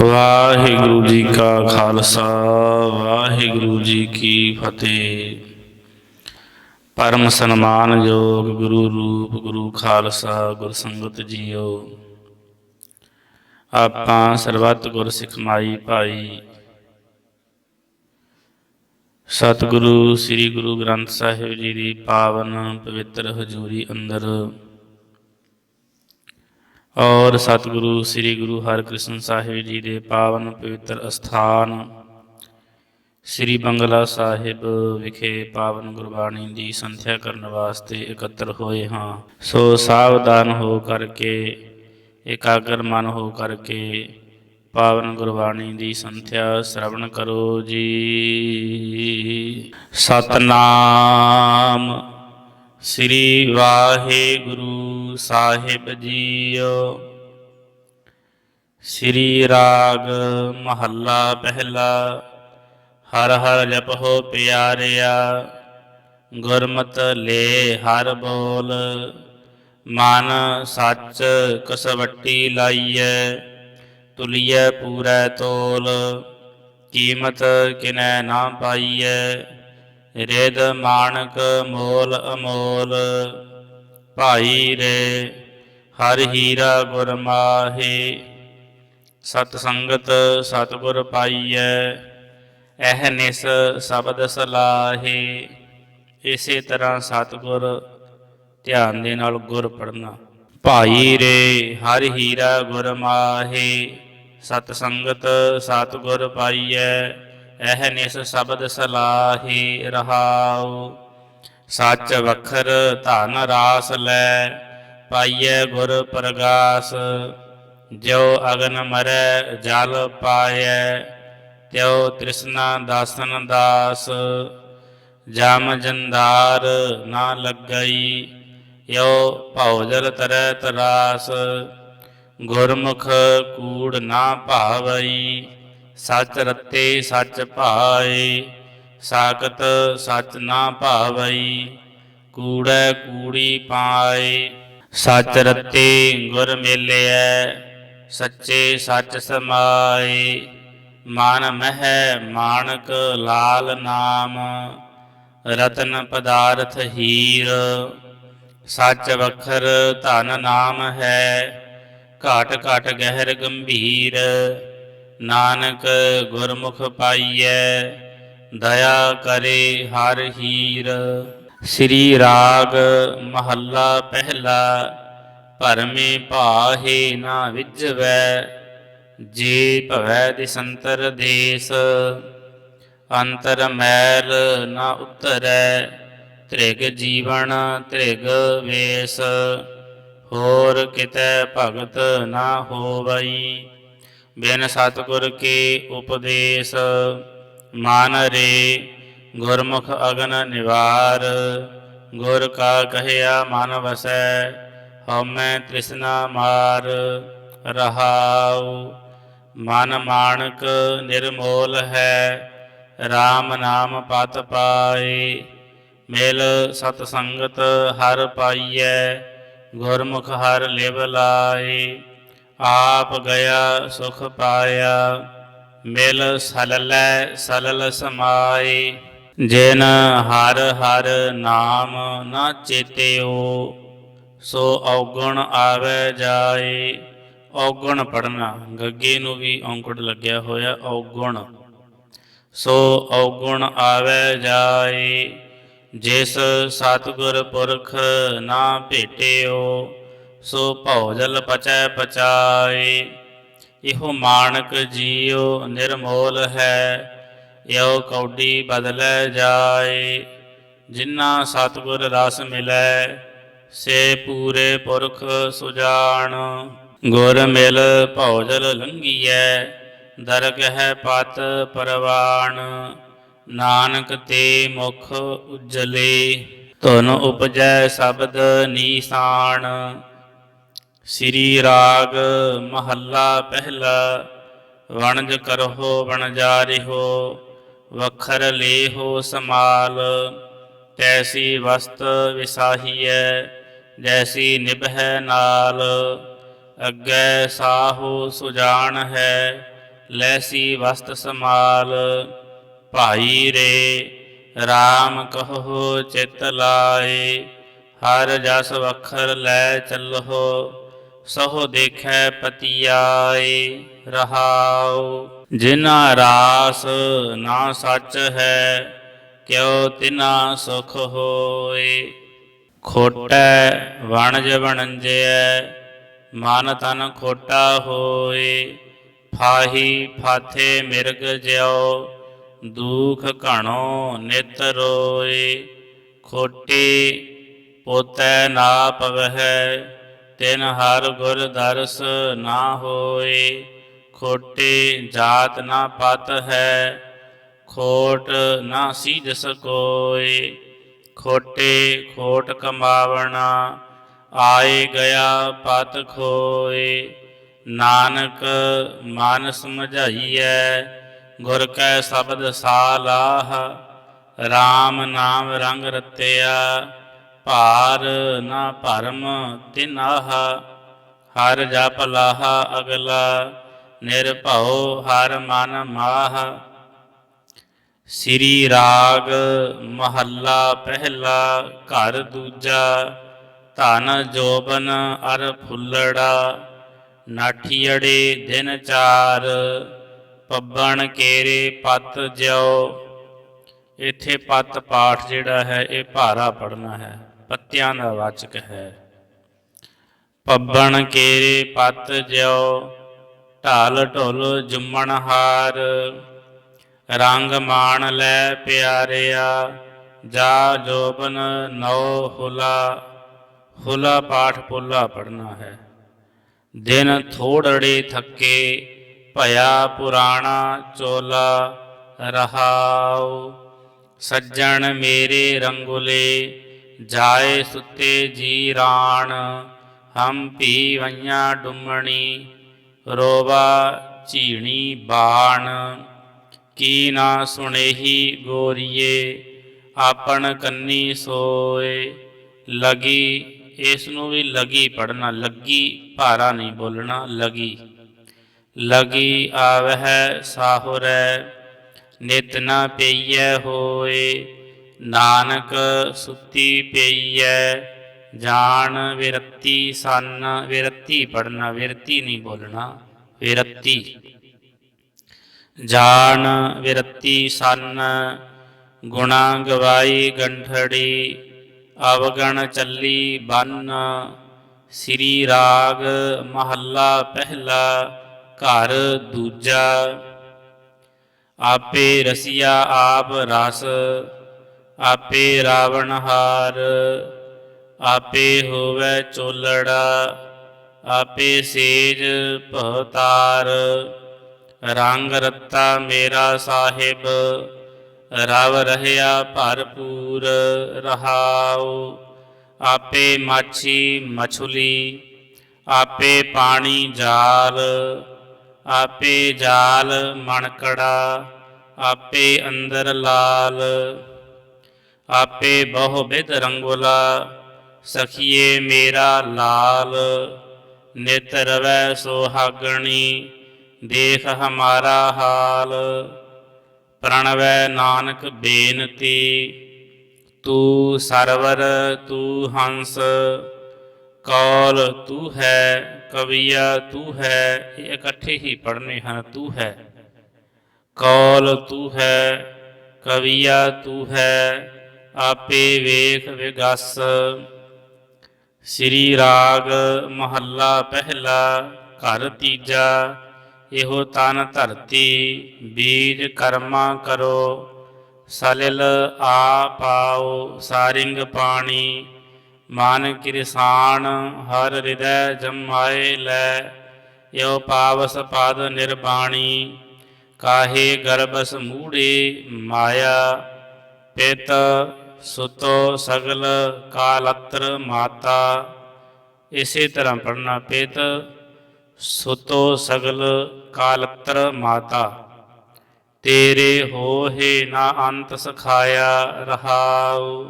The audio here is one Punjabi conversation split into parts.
ਵਾਹਿਗੁਰੂ ਜੀ ਕਾ ਖਾਲਸਾ, ਵਾਹਿਗੁਰੂ ਜੀ ਕੀ ਫਤਿਹ। ਪਰਮ ਸਨਮਾਨ ਯੋਗ ਗੁਰੂ ਰੂਪ ਗੁਰੂ ਖਾਲਸਾ ਗੁਰ ਸੰਗਤ ਜੀਓ। ਆਪਾਂ ਸਰਬੱਤ ਗੁਰ ਸਿਖਮਾਈ ਭਾਈ, ਸਤਿਗੁਰੂ ਸ੍ਰੀ ਗੁਰੂ ਗ੍ਰੰਥ ਸਾਹਿਬ ਜੀ ਦੀ ਪਾਵਨ ਪਵਿੱਤਰ ਹਜ਼ੂਰੀ ਅੰਦਰ ਔਰ ਸਤਿਗੁਰੂ, ਸ੍ਰੀ ਗੁਰੂ ਹਰਿਕ੍ਰਿਸ਼ਨ ਸਾਹਿਬ ਜੀ ਦੇ ਪਾਵਨ ਪਵਿੱਤਰ ਅਸਥਾਨ, ਸ੍ਰੀ ਬੰਗਲਾ ਸਾਹਿਬ ਵਿਖੇ ਪਾਵਨ ਗੁਰਬਾਣੀ ਦੀ ਸੰਥਿਆ ਕਰਨ ਵਾਸਤੇ ਇਕੱਤਰ ਹੋਏ ਹਾਂ। ਸੋ ਸਾਵਧਾਨ ਹੋ ਕਰਕੇ, ਇਕਾਗਰ ਮਨ ਹੋ ਕਰਕੇ ਪਾਵਨ ਗੁਰਬਾਣੀ ਦੀ ਸੰਥਿਆ ਸ਼ਰਵਣ ਕਰੋ ਜੀ। ਸਤਨਾਮ। ਸ੍ਰੀ ਵਾਹਿਗੁਰੂ ਸਾਹਿਬ ਜੀਓ। ਸ੍ਰੀ ਰਾਗ ਮਹੱਲਾ ਪਹਿਲਾ, ਹਰ ਹਰ ਜਪੋ ਪਿਆਰਿਆ, ਗੁਰਮਤ ਲੈ ਹਰ ਬੋਲ, ਮਨ ਸੱਚ ਕਸਵੱਟੀ ਲਾਈਐ, ਤੁਲੀਐ ਪੂਰੈ ਤੋਲ, ਕੀਮਤ ਕਿਨੈ ਨਾ ਪਾਈਐ। ਰਿਦ ਮਾਨਕ ਮੋਲ ਅਮੋਲ, ਭਾਈ ਰੇ, ਹਰ ਹੀਰਾ ਗੁਰ ਮਾਹੇ। ਸਤ ਸੰਗਤ ਸਤਿਗੁਰ ਪਾਈਐ, ਇਹ ਨਿਸ ਸ਼ਬਦ ਸਲਾਹੇ। ਇਸੇ ਤਰ੍ਹਾਂ ਸਤਿਗੁਰ ਧਿਆਨ ਦੇ ਨਾਲ ਗੁਰ ਪੜਨਾ ਭਾਈ ਰੇ, ਹਰ ਹੀਰਾ ਗੁਰ ਮਾਹੇ ਸਤ ਸੰਗਤ ਸਤਿਗੁਰ ਪਾਈਐ। ਇਹ ਨਿਸ ਸ਼ਬਦ ਸਲਾਹੀ ਰਹਾਉ, ਸੱਚ ਵਖਰ ਧਨ ਰਾਸ ਲੈ, ਪਾਈਐ ਗੁਰ ਪ੍ਰਗਾਸ। ਜਿਉ ਅਗਨ ਮਰੈ ਜਲ ਪਾਇਐ, ਤਿਉ ਤ੍ਰਿਸ਼ਨਾ ਦਾਸਨ ਦਾਸ। ਜਾਮ ਜੰਦਾਰ ਨਾ ਲੱਗਈ ਯੋ ਭਉਜਲ ਤਰੈ ਤਰਾਸ। ਗੁਰਮੁਖ ਕੂੜ ਨਾ ਭਾਵਈ ਸੱਚ ਰਤੇ ਸੱਚ ਭਾਏ, ਸਾਖਤ ਸੱਚ ਨਾ ਭਾਵਈ, ਕੂੜੈ ਕੂੜੀ ਪਾਏ। ਸੱਚ ਰਤੇ ਗੁਰ ਮੇਲਿਐ, ਸੱਚੇ ਸੱਚ ਸਮਾਏ। ਮਨ ਮਹਿ ਮਾਨਕ ਲਾਲ ਨਾਮ, ਰਤਨ ਪਦਾਰਥ ਹੀਰ। ਸੱਚ ਵਖਰ ਧਨ ਨਾਮ ਹੈ, ਘਾਟ ਘਾਟ ਗਹਿਰ ਗੰਭੀਰ। ਨਾਨਕ ਗੁਰਮੁਖ ਪਾਈਐ, ਦਇਆ ਕਰੇ ਹਰ ਹੀਰ। ਸ੍ਰੀ ਰਾਗ ਮਹੱਲਾ ਪਹਿਲਾ, ਭਰਮੇ ਭਾਹੇ ਨਾ ਵਿਜਵੈ, ਜੇ ਭਵੈ ਦਿਸੰਤਰ ਦੇਸ। ਅੰਤਰ ਮੈਲ ਨਾ ਉਤਰੈ, ਤ੍ਰਿਗ ਜੀਵਨ ਤ੍ਰਿਗ ਵੇਸ। ਹੋਰ ਕਿਤੇ ਭਗਤ ਨਾ ਹੋਵਈ ਬਿਨ ਸਤਿਗੁਰ ਕੇ ਉਪਦੇਸ਼, ਮਾਨ ਰੇ ਗੁਰਮੁਖ ਅਗਨ ਨਿਵਾਰ। ਗੁਰ ਕਾ ਕਹਿਆ, ਮਨ ਵਸੈ, ਹਉਮੈ ਤ੍ਰਿਸ਼ਨਾ ਮਾਰ, ਰਹਾਉ। ਮਨ ਮਾਨਕ ਨਿਰਮੋਲ ਹੈ RAM ਨਾਮ ਪਤ ਪਾਏ। ਮਿਲ ਸਤ ਸੰਗਤ ਹਰ ਪਾਈਐ, ਗੁਰਮੁਖ ਹਰ ਲਿਵ ਲਾਏ। ਆਪ ਗਿਆ ਸੁਖ ਪਾਇਆ, ਮਿਲ ਸਲਲੈ ਸਲਲ ਸਮਾਏ। ਜਿਨ ਹਰ ਹਰ ਨਾਮ ਨਾ ਚੇਤਿਓ, ਸੋ ਔਗਣ ਆਵੇ ਜਾਏ। ਔਗਣ ਪੜਨਾ ਗੱਗੇ ਨੂੰ ਵੀ ਔਂਕੜ ਲੱਗਿਆ ਹੋਇਆ ਔਗਣ। ਸੋ ਔਗੁਣ ਆਵੇ ਜਾਏ, ਜਿਸ ਸਤਿਗੁਰ ਪੁਰਖ ਨਾ ਭੇਟਿਓ ਸੋ ਭੌਜਲ ਪਚੈ ਪਚਾਏ ਇਹੋ ਮਾਨਕ ਜੀਉ ਨਿਰਮੋਲ ਹੈ ਯੋ ਕੌਡੀ ਬਦਲੈ ਜਾਏ। ਜਿਨ੍ਹਾਂ ਸਤਿਗੁਰ ਰਸ ਮਿਲੈ, ਸੇ ਪੂਰੇ ਪੁਰਖ ਸੁਜਾਨ ਗੁਰ ਮਿਲ ਭੌਜਲ ਲੰਘੀਐ ਦਰਗਹਿ ਪਤ ਪਰਵਾਣ। ਨਾਨਕ ਤੇ ਮੁਖ ਉਜਲੇ, ਧੁਨ ਉਪਜੈ ਸ਼ਬਦ ਨੀਸਾਨ ਸ੍ਰੀ ਰਾਗ ਮਹੱਲਾ ਪਹਿਲਾ, ਵਣਜ ਕਰਹੁ ਵਣਜਾਰਿਹੁ, ਵਖਰ ਲੇਹੋ ਸਮਾਲ, ਤੈਸੀ ਵਸਤ ਵਿਸਾਹੀਐ, ਜੈਸੀ ਨਿਭੈ ਨਾਲ, ਅੱਗੇ ਸਾਹੋ ਸੁਜਾਨ ਹੈ ਲੈਸੀ ਵਸਤ ਸਮਾਲ, ਭਾਈ ਰੇ RAM ਕਹੋ ਚਿਤ ਲਾਏ, ਹਰ ਜਸ ਵਖਰ ਲੈ ਚੱਲੋ ਸਹੁ ਦੇਖੈ ਪਤੀਆਏ ਰਹਾਉ। ਜਿਨਾ ਰਾਸ ਨਾ ਸੱਚ ਹੈ, ਕਿਉ ਤਿਨਾ ਸੁਖ ਹੋਏ। ਖੋਟੈ ਵਣਜ ਵਣੰਜਿਐ ਮਨ ਤਨ ਖੋਟਾ ਹੋਏ। ਫਾਹੀ ਫਾਥੇ ਮਿਰਗ ਜਿਉ, ਦੁਖ ਘਣੋ ਨਿਤ ਰੋਏ। ਖੋਟੀ ਪੋਤੈ ਨਾ ਪਵਹਿ ਤਿਨ ਹਰ ਗੁਰ ਦਰਸ ਨਾ ਹੋਏ, ਖੋਟੇ ਜਾਤ ਨਾ ਪਤ ਹੈ, ਖੋਟ ਨਾ ਸੀਜ ਕੋਏ ਖੋਟੇ ਖੋਟ ਕਮਾਵਣਾ, ਆਏ ਗਿਆ ਪਤ ਖੋਏ। ਨਾਨਕ ਮਨ ਸਮਝਾਈਐ, ਗੁਰ ਕੈ ਸ਼ਬਦ ਸਾਲਾਹ RAM ਨਾਮ ਰੰਗ ਰਤਿਆ। ਭਾਰ ਨਾ ਭਰਮ ਤਿਨਾਹ, ਹਰ ਜਪ ਲਾਹਾ ਅਗਲਾ, ਨਿਰਭਉ ਹਰ ਮਨ ਮਾਹ। ਸ੍ਰੀ ਰਾਗ ਮਹੱਲਾ ਪਹਿਲਾ, ਘਰ ਦੂਜਾ, ਧਨ ਜੋਬਨ ਅਰ ਫੁੱਲੜਾ ਨਾਠੀੜੇ ਦਿਨ ਚਾਰ, ਪੱਬਣ ਕੇਰੇ ਪਤ ਜਿਉ। ਇੱਥੇ ਪਤ ਪਾਠ ਜਿਹੜਾ ਹੈ, ਇਹ ਭਾਰਾ ਪੜਨਾ ਹੈ। ਪੱਤਿਆਂ ਦਾ ਵਾਚਕ ਹੈ। ਪੱਬਣ ਕੇਰੇ ਪਤ ਜਿਉ, ਢਾਲ ਢੁਲ ਜੁੰਮਣ ਹਾਰ। ਰੰਗ ਮਾਣ ਲੈ ਪਿਆਰਿਆ, ਜਾ ਜੋਬਨ ਨੌ ਹੁਲਾ। ਹੁਲਾ ਪਾਠ ਪੁੱਲਾ ਪੜਨਾ ਹੈ। ਦਿਨ ਥੋੜੜੇ ਥੱਕੇ, ਭਇਆ ਪੁਰਾਣਾ ਚੋਲਾ ਰਹਾਉ। ਸੱਜਣ ਮੇਰੇ ਰੰਗੁਲੇ ਜਾਏ ਸੁੱਤੇ ਜੀ ਰਾਣ, ਹਮ ਭੀ ਵਈਆਂ ਡੁੰਮਣੀ, ਰੋਵਾ ਝੀਣੀ ਬਾਣ। ਕੀ ਨਾ ਸੁਣੇਹੀ ਗੋਰੀਏ, ਆਪਣ ਕੰਨੀ ਸੋਏ। ਲਗੀ ਇਸ ਨੂੰ ਵੀ ਲਗੀ ਪੜਨਾ ਲੱਗੀ ਭਾਰਾ ਨਹੀਂ ਬੋਲਣਾ, ਲਗੀ। ਲਗੀ ਆਵਹਿ ਸਾਹੁਰੈ, ਨਿਤ ਨਾ ਪਈਐ ਹੋਏ। ਨਾਨਕ ਸੁੱਤੀ ਪਈਐ, ਜਾਣ ਵਿਰਤੀ ਸੰਨ, ਵਿਰਤੀ ਪੜਨਾ ਵਿਰਤੀ ਨਹੀਂ ਬੋਲਣਾ, ਵਿਰਤੀ। ਜਾਣ ਵਿਰਤੀ ਸੰਨ, ਗੁਣਾ ਗਵਾਈ ਗੰਠੜੀ, ਅਵਗਣ ਚੱਲੀ ਬੰਨ, ਸ੍ਰੀ ਰਾਗ ਮਹੱਲਾ ਪਹਿਲਾ, ਘਰ ਦੂਜਾ। ਆਪੇ ਰਸੀਆ ਆਪ ਰਸ ਆਪੇ ਰਾਵਣ ਹਾਰ, ਆਪੇ ਹੋਵੇ ਚੋਲੜਾ, ਆਪੇ ਸੇਜ ਭਵਤਾਰ। ਰੰਗ ਰੱਤਾ ਮੇਰਾ ਸਾਹਿਬ, ਰਵ ਰਹਿਆ ਭਰਪੂਰ ਰਹਾਉ। ਆਪੇ ਮਾਛੀ ਮਛਲੀ, ਆਪੇ ਪਾਣੀ ਜਾਲ, ਆਪੇ ਜਾਲ ਮਣਕੜਾ, ਆਪੇ ਅੰਦਰ ਲਾਲ। ਆਪੇ ਬਹੁ ਬਿਧ ਰੰਗੋਲਾ, ਸਖੀਏ ਮੇਰਾ ਲਾਲ। ਨਿਤ ਰਵੈ ਸੋਹਾਗਣੀ, ਦੇਖ ਹਮਾਰਾ ਹਾਲ। ਪ੍ਰਣਵੈ ਨਾਨਕ ਬੇਨਤੀ, ਤੂੰ ਸਰਵਰ, ਤੂੰ ਹੰਸ। ਕੌਲ ਤੂੰ ਹੈ, ਕਵੀਆ ਤੂੰ ਹੈ, ਇਹ ਇਕੱਠੇ ਹੀ ਪੜਨੇ ਹਨ, ਤੂੰ ਹੈ। ਕੌਲ ਤੂੰ ਹੈ, ਕਵੀਆ ਤੂੰ ਹੈ ਆਪੇ ਵੇਖ ਵਿਗਸ। ਸ੍ਰੀ ਰਾਗ ਮਹੱਲਾ ਪਹਿਲਾ, ਘਰ ਤੀਜਾ, ਇਹੋ ਤਨ ਧਰਤੀ, ਬੀਜ ਕਰਮਾ ਕਰੋ। ਸਲਿਲ ਆ ਪਾਓ ਸਾਰਿੰਗ ਪਾਣੀ, ਮਨ ਕਿਰਸਾਨ ਹਰ ਹਿਰਦੈ ਜਮਾਏ ਲੈ। ਯੋ ਪਾਵਸ ਪਦ ਨਿਰਬਾਣੀ, ਕਾਹੇ ਗਰਬਸ ਮੂੜੇ ਮਾਇਆ। ਪਿਤ ਸੁਤੋ ਸਗਲ ਕਾਲਤਰ ਮਾਤਾ, ਇਸੇ ਤਰ੍ਹਾਂ ਪੜਨਾ ਪਿਤ, ਸੁਤੋ ਸਗਲ ਕਾਲਤਰ ਮਾਤਾ। ਤੇਰੇ ਹੋਏ ਨਾ ਅੰਤ ਸਖਾਇਆ ਰਹਾਉ।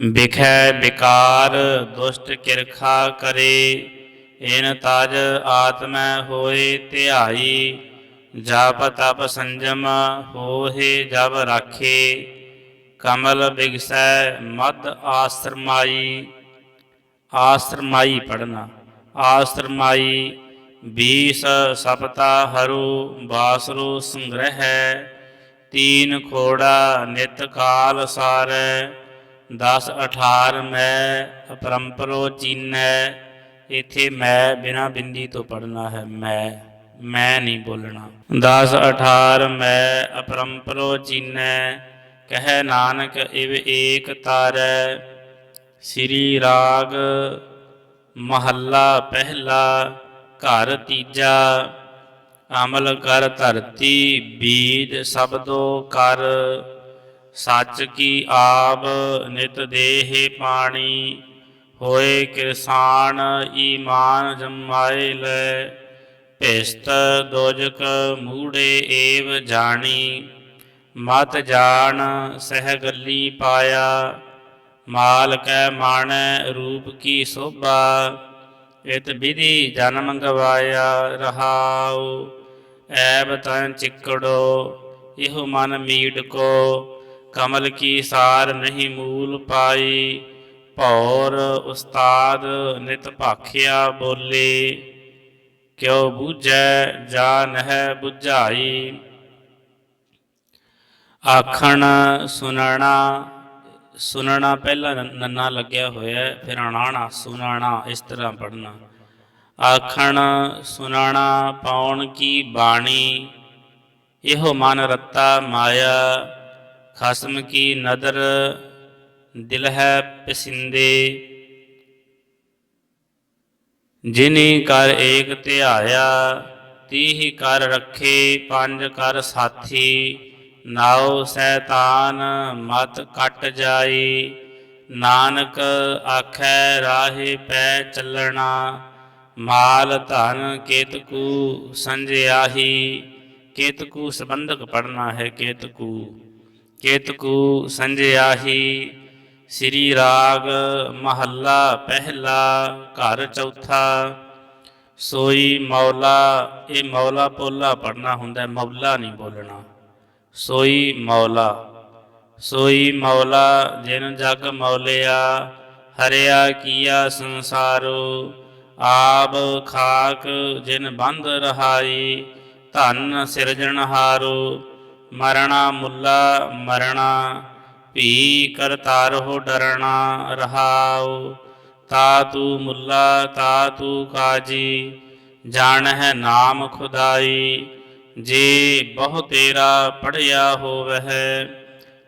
ਬਿਖੈ ਬਿਕਾਰ ਦੁਸ਼ਟ ਕਿਰਖਾ ਕਰੇ, ਇਨ ਤਜ ਆਤਮੈ ਹੋਏ ਧਿਆਈ। ਜਪ ਤਪ ਸੰਜਮ ਹੋਹੇ ਜਬ ਰਾਖੇ, ਕਮਲ ਬਿਗਸੈ ਮਦ ਆਸਰਮਾਈ। ਆਸਰਮਾਈ ਪੜਨਾ ਆਸਰਮਾਈ 20 ਸਪਤਾ ਹਰੂ ਬਾਸਰੋ ਸੰਗ੍ਰਹਿ, ਤੀਨ ਖੋੜਾ ਨਿਤ ਕਾਲ ਸਾਰੈ 10 18 ਮੈਂ ਅਪਰੰਪਰੋ ਚੀਨੈ, ਇਥੇ ਮੈਂ ਬਿਨਾ ਬਿੰਦੀ ਤੋਂ ਪੜਨਾ ਹੈ ਮੈਂ। ਮੈਂ ਨਹੀਂ ਬੋਲਣਾ। 10 18 ਮੈਂ ਅਪਰੰਪਰੋ ਚੀਨੈ ਕਹਿ ਨਾਨਕ ਇਵ ਏਕ ਤਾਰੈ। ਸ੍ਰੀ ਰਾਗ ਮਹੱਲਾ ਪਹਿਲਾ, ਘਰ ਤੀਜਾ, ਅਮਲ ਕਰ ਧਰਤੀ ਬੀਜ ਸਬਦੋ ਕਰ। ਸੱਚ ਕੀ ਆਬ ਨਿਤ ਦੇਹ ਪਾਣੀ, ਹੋਏ ਕਿਰਸਾਨ ਈਮਾਨ ਜਮਾਏ ਲੈ। ਇਸ਼ਤ ਦੋਜਕ ਮੂੜੇ ਏਵ ਜਾਣੀ, ਮਤ ਜਾਣ ਸਹਿ ਗੱਲੀ ਪਾਇਆ ਮਾਲ ਕੈ ਮਾਣੈ ਰੂਪ ਕੀ ਸੋਭਾ, ਇਤ ਵਿਧੀ ਜਨਮ ਗਵਾਇਆ ਰਹਾਉ, ਐਬ ਤਨ ਚਿੱਕੜੋ, ਇਹੋ ਮਨ ਮੀਟ ਕੋ, ਕਮਲ ਕੀ ਸਾਰ ਨਹੀਂ ਮੂਲ ਪਾਈ, ਭੌਰ ਉਸਤਾਦ ਨਿਤ ਭਾਖਿਆ ਬੋਲੇ। ਕਿਉ ਬੂਝੈ ਜਾ ਨਹਿ ਬੁਝਾਈ। ਆਖਣ ਸੁਣਨਾ ਸੁਣਨਾ ਪਹਿਲਾਂ ਨੰਨਾ ਲੱਗਿਆ ਹੋਇਆ ਫਿਰ ਅਣਾਣਾ ਸੁਣਾਣਾ ਇਸ ਤਰ੍ਹਾਂ ਪੜਨਾ ਆਖਣ ਸੁਣਾਣਾ ਪਾਉਣ ਕੀ ਬਾਣੀ? ਇਹੋ ਮਨ ਰੱਤਾ ਮਾਇਆ, ਖਸਮ ਕੀ ਨਦਰ, ਦਿਲ ਹੈ ਪਸਿੰਦੇ। ਜਿਨੀ ਕਰ ਏਕ ਧਿਆਇਆ, ਤੀਹ ਕਰ ਰੱਖੇ, ਪੰਜ ਕਰ ਸਾਥੀ। ਨਾਉ ਸੈਤਾਨ ਮਤ ਕੱਟ ਜਾਈ, ਨਾਨਕ ਆਖੈ ਰਾਹੇ ਪੈ ਚੱਲਣਾ। ਮਾਲ ਧਨ ਕੇਤਕੂ ਸੰਜਿਆਹੀ, ਕੇਤਕੂ ਸੰਬੰਧਕ ਪੜਨਾ ਹੈ ਕੇਤਕੂ। ਕੇਤਕੂ ਸੰਜਿਆਹੀ ਸ੍ਰੀ ਰਾਗ ਮਹੱਲਾ ਪਹਿਲਾ, ਘਰ ਚੌਥਾ। ਸੋਈ ਮੌਲਾ, ਇਹ ਮੌਲਾ ਪੋਲਾ ਪੜਨਾ ਹੁੰਦਾ, ਮੌਲਾ ਨਹੀਂ ਬੋਲਣਾ। ਸੋਈ ਮੌਲਾ ਸੋਈ ਮੌਲਾ, ਜਿਨ ਜਗ ਮੌਲਿਆ, ਹਰਿਆ ਕੀਆ ਸੰਸਾਰੋ। ਆਪ ਖਾਕ ਜਿਨ ਬੰਦ ਰਹਾਈ, ਧਨ ਸਿਰਜਣਹਾਰੋ। ਮਰਣਾ ਮੁੱਲਾ, ਮਰਣਾ ਭੀ ਕਰਤਾਰ ਹੋ ਡਰਣਾ ਰਹਾਉ ਤਾ ਤੂ ਮੁੱਲਾ ਤਾ ਤੂ ਕਾਜੀ ਜਾਣ ਹੈ ਨਾਮ ਖੁਦਾਈ, ਜੇ ਬਹੁ ਤੇਰਾ ਪੜਿਆ ਹੋਵਹਿ,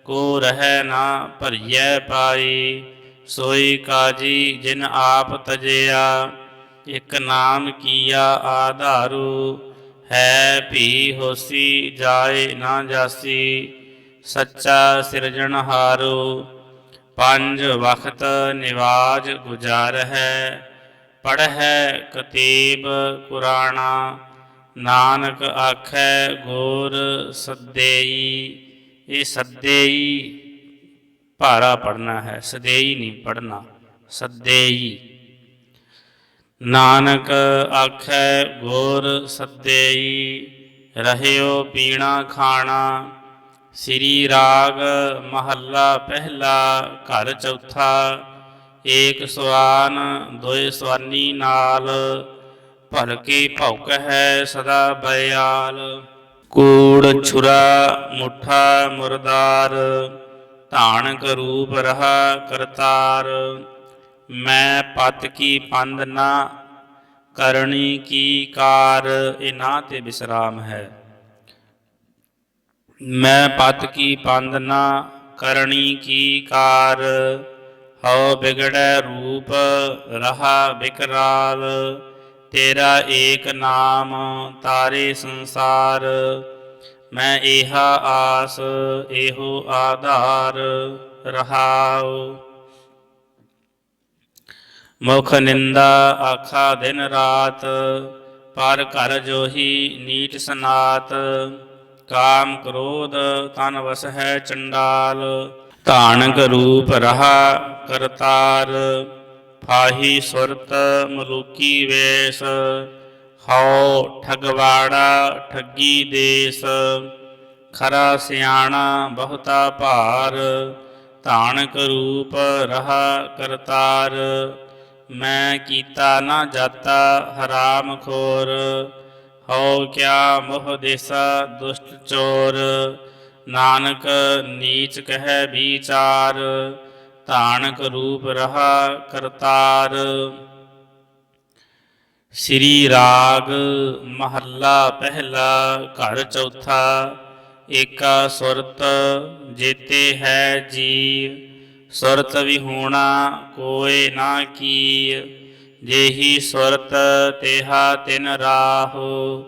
ਕੋ ਰਹਿ ਨਾ ਭਰੀਐ ਪਾਈ, ਸੋਈ ਕਾਜੀ ਜਿਨ ਆਪ ਤਜਿਆ, ਇਕ ਨਾਮ ਕੀਆ ਆਧਾਰੂ, ਹੈ ਭੀ ਹੋਸੀ ਜਾਏ ਨਾ ਜਾਸੀ ਸੱਚਾ ਸਿਰਜਣਹਾਰੂ ਪੰਜ ਵਖਤ ਨਿਵਾਜ ਗੁਜ਼ਾਰ ਹੈ ਪੜ੍ਹੈ ਕਤੀਬ ਕੁਰਾਣਾ, ਨਾਨਕ ਆਖੈ ਗੁਰ ਸੱਦੇਈ, ਇਹ ਸੱਦੇਈ ਭਾਰਾ ਪੜਨਾ ਹੈ, ਸਦੇਈ ਨਹੀਂ ਪੜਨਾ ਸੱਦੇਈ। ਨਾਨਕ ਆਖੈ ਗੁਰ ਸੱਦੇਈ, ਰਹਿਓ ਪੀਣਾ ਖਾਣਾ ਸ੍ਰੀ ਰਾਗ ਮਹੱਲਾ ਪਹਿਲਾ, ਘਰ ਚੌਥਾ, ਏਕ ਸਵਾਨ ਦੋਏ ਸਵਾਨੀ ਨਾਲ ਭਰ ਕੇ ਭੌਕ ਹੈ ਸਦਾ ਬਿਆਲ। ਕੂੜ ਛੁਰਾ ਮੁੱਠਾ ਮੁਰਦਾਰ ਧਾਨ ਰੂਪ ਰਹਾ ਕਰਤਾਰ। ਮੈਂ ਪਤ ਕੀ ਪੰਦ ਨਾ ਕਰਨੀ ਕੀ ਕਾਰ ਇਹ ਤੇ ਵਿਸਰਾਮ ਹੈ। ਮੈਂ ਪਤ ਕੀ ਪੰਦ ਨਾ ਕਰਨੀ ਕੀ ਕਾਰ, ਹਉ ਬਿਗੜੈ ਰੂਪ ਰਹਾ ਬਿਕਰਾਲ। ਤੇਰਾ ਏਕ ਨਾਮ ਤਾਰੇ ਸੰਸਾਰ, ਮੈਂ ਏਹਾ ਆਸ ਇਹੋ ਆਧਾਰ ਰਹਾਉ। ਮੁਖ ਨਿੰਦਾ ਆਖਾ ਦਿਨ ਰਾਤ, ਪਰ ਘਰ ਜੋਹੀ ਨੀਟ ਸਨਾਤ। ਕਾਮ ਕ੍ਰੋਧ ਤਨ ਵਸ ਹੈ ਚੰਡਾਲ, ਧਾਨਕ ਰੂਪ ਰਹਾ ਕਰਤਾਰ, ਫਾਹੀ ਸੁਰਤ ਮਲੂਕੀ ਵੇਸ, ਹਉ ਠਗਵਾੜਾ ਠੱਗੀ ਦੇਸ, ਖਰਾ ਸਿਆਣਾ ਬਹੁਤਾ ਭਾਰ, ਧਾਨਕ ਰੂਪ ਰਹਾ ਕਰਤਾਰ, ਮੈਂ ਕੀਤਾ ਨਾ ਜਾਤਾ ਹਰਾਮ ਖੋਰ ਹਉ ਕਿਆ ਮੋਹ ਦੇਸਾ ਦੁਸ਼ਟ ਚੋਰ, ਨਾਨਕ ਨੀਚ ਕਹਿ ਵਿਚਾਰ, ਧਾਨਕ ਰੂਪ ਰਹਾ ਕਰਤਾਰ। ਸ੍ਰੀ ਰਾਗ ਮਹੱਲਾ ਪਹਿਲਾ, ਘਰ ਚੌਥਾ, ਏਕਾ ਸੁਰਤ ਜੇਤੇ ਹੈ ਜੀ ਸੁਰਤ ਵਿਹੂਣਾ ਕੋਏ ਨਾ ਕੀ ਜੇਹੀ ਸੁਰਤ ਤੇਹਾ ਤਿਨ ਰਾਹੋ,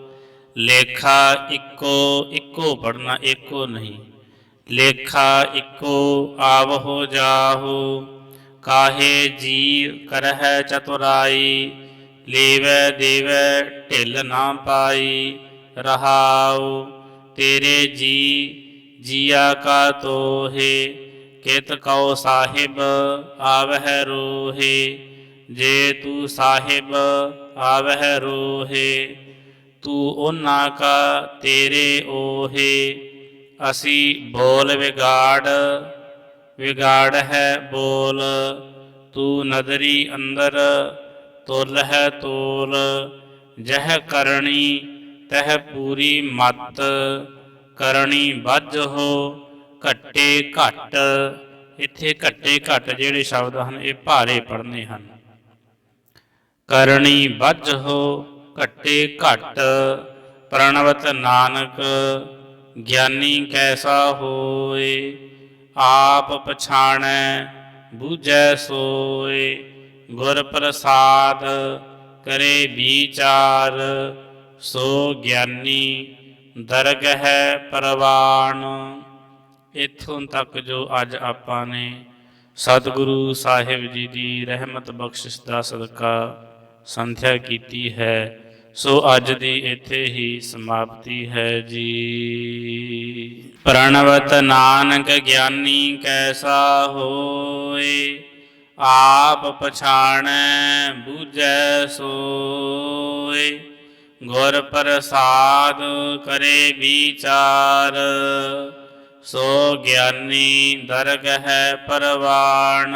ਲੇਖਾ ਇੱਕੋ ਇੱਕੋ ਪੜਨਾ ਇੱਕੋ ਨਹੀਂ। ਲੇਖਾ ਇੱਕੋ ਆਵਹੋ ਜਾਹੋ, ਕਾਹੇ ਜੀ ਕਰਹਿ ਚਤੁਰਾਈ, ਲੇਵੈ ਦੇਵੈ ਢਿਲ ਨਾ ਪਾਈ, ਰਹਾਉ ਤੇਰੇ ਜੀ, ਜੀਆ ਕਾ ਤੋਹੇ, ਕਿਤ ਕਉ ਸਾਹਿਬ ਆਵਹਿ ਰੋਹੇ। ਜੇ ਤੂੰ ਸਾਹਿਬ ਆਵਹਿ ਰੋਹੇ, ਤੂੰ ਉਹਨਾਂ ਕਾ ਤੇਰੇ ਓਹੇ। ਅਸੀਂ ਬੋਲ ਵਿਗਾੜ ਵਿਗਾੜ ਹੈ ਬੋਲ। ਤੂੰ ਨਦਰੀ ਅੰਦਰ ਤੁਲ ਹੈ ਤੋਲ। ਜਹ ਕਰਣੀ, ਤਹ ਪੂਰੀ ਮਤ। ਕਰਣੀ ਵੱਜ ਹੋ, ਘੱਟੇ ਘੱਟ। ਇੱਥੇ ਘੱਟੇ ਘੱਟ ਜਿਹੜੇ ਸ਼ਬਦ ਹਨ, ਇਹ ਭਾਰੇ ਪੜਨੇ ਹਨ। ਕਰਣੀ ਵੱਜ ਹੋ ਘੱਟੇ ਘੱਟ, ਪ੍ਰਣਵਤ ਨਾਨਕ ਗਿਆਨੀ ਕੈਸਾ ਹੋਏ? ਆਪ ਪਛਾਣੈ, ਬੂਝੈ ਸੋਏ। ਗੁਰ ਪ੍ਰਸਾਦ ਕਰੇ ਵਿਚਾਰ, ਸੋ ਗਿਆਨੀ ਦਰਗਹਿ ਪ੍ਰਵਾਨ। ਇਥੋਂ ਤੱਕ ਜੋ ਅੱਜ ਆਪਾਂ ਨੇ ਸਤਿਗੁਰੂ ਸਾਹਿਬ ਜੀ ਦੀ ਰਹਿਮਤ ਬਖਸ਼ਿਸ਼ ਦਾ ਸਦਕਾ ਸੰਥਿਆ ਕੀਤੀ ਹੈ, ਸੋ ਅੱਜ ਦੀ ਇੱਥੇ ਹੀ ਸਮਾਪਤੀ ਹੈ ਜੀ। ਪ੍ਰਣਵਤ ਨਾਨਕ ਗਿਆਨੀ ਕੈਸਾ ਹੋਏ, ਆਪ ਪਛਾਣੈ ਬੂਝੈ ਸੋਏ। ਗੁਰ ਪ੍ਰਸਾਦ ਕਰੇ ਵਿਚਾਰ, ਸੋ ਗਿਆਨੀ ਦਰਗਹਿ ਪਰਵਾਣ।